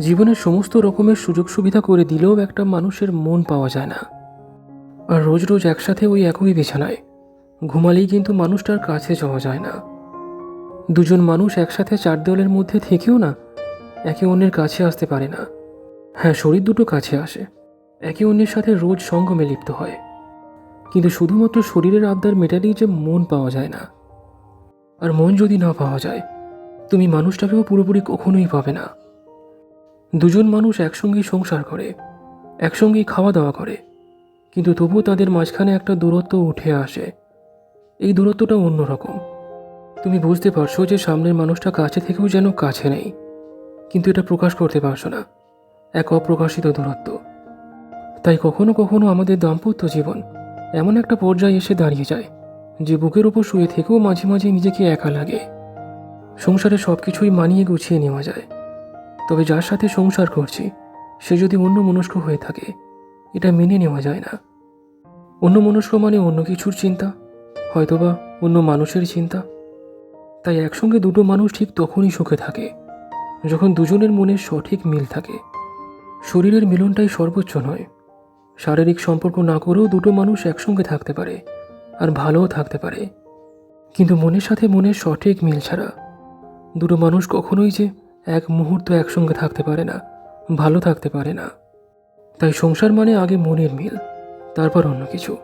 জীবনের সমস্ত রকমের সুযোগ সুবিধা করে দিলেও একটা মানুষের মন পাওয়া যায় না। আর রোজ রোজ একসাথে ওই একই বিছানায়। ঘুমালেই কিন্তু মানুষটার কাছে যাওয়া যায় না। দুজন মানুষ একসাথে চার দেওয়ালের মধ্যে থেকেও না, একে অন্যের কাছে আসতে পারে না। হ্যাঁ শরীর দুটো কাছে আসে। একে অন্যের সাথে রোজ সঙ্গমে লিপ্ত হয়। কিন্তু শুধুমাত্র শরীরের আবদার মেটালেই যে মন পাওয়া যায় না। আর মন যদি না পাওয়া যায়, তুমি মানুষটাকেও পুরোপুরি কখনোই পাবে না। দুজন মানুষ একসঙ্গেই সংসার করে, একসঙ্গেই খাওয়া দাওয়া করে, কিন্তু তবুও তাদের মাঝখানে একটা দূরত্ব উঠে আসে। এই দূরত্বটা অন্যরকম। তুমি বুঝতে পারছ যে সামনের মানুষটা কাছে থেকেও যেন কাছে নেই, কিন্তু এটা প্রকাশ করতে পারছ না। এক অপ্রকাশিত দূরত্ব। তাই কখনো কখনো আমাদের দাম্পত্য জীবন এমন একটা পর্যায়ে এসে দাঁড়িয়ে যায়, যে বুকের ওপর শুয়ে থেকেও মাঝে মাঝে নিজেকে একা লাগে। সংসারে সব কিছুই মানিয়ে গুছিয়ে নেওয়া যায়। তবে যার সাথে সংসার করছি, সে যদি অন্য মনস্ক হয়ে থাকে, এটা মেনে নেওয়া যায় না। অন্য মনস্ক মানে অন্য কিছুর চিন্তা, হয়তোবা অন্য মানুষের চিন্তা। তাই একসঙ্গে দুটো মানুষ ঠিক তখনই সুখে থাকে, যখন দুজনের মনে সঠিক মিল থাকে। শরীরের মিলনটাই সর্বোচ্চ নয়। শারীরিক সম্পর্ক না করেও দুটো মানুষ একসঙ্গে থাকতে পারে, আর ভালোও থাকতে পারে। কিন্তু মনের সাথে মনের সঠিক মিল ছাড়া দুটো মানুষ কখনোই যে এক মুহূর্ত একসঙ্গে থাকতে পারে না, ভালো থাকতে পারে না। তাই সংসার মানে আগে মনের মিল, তারপর অন্য কিছু।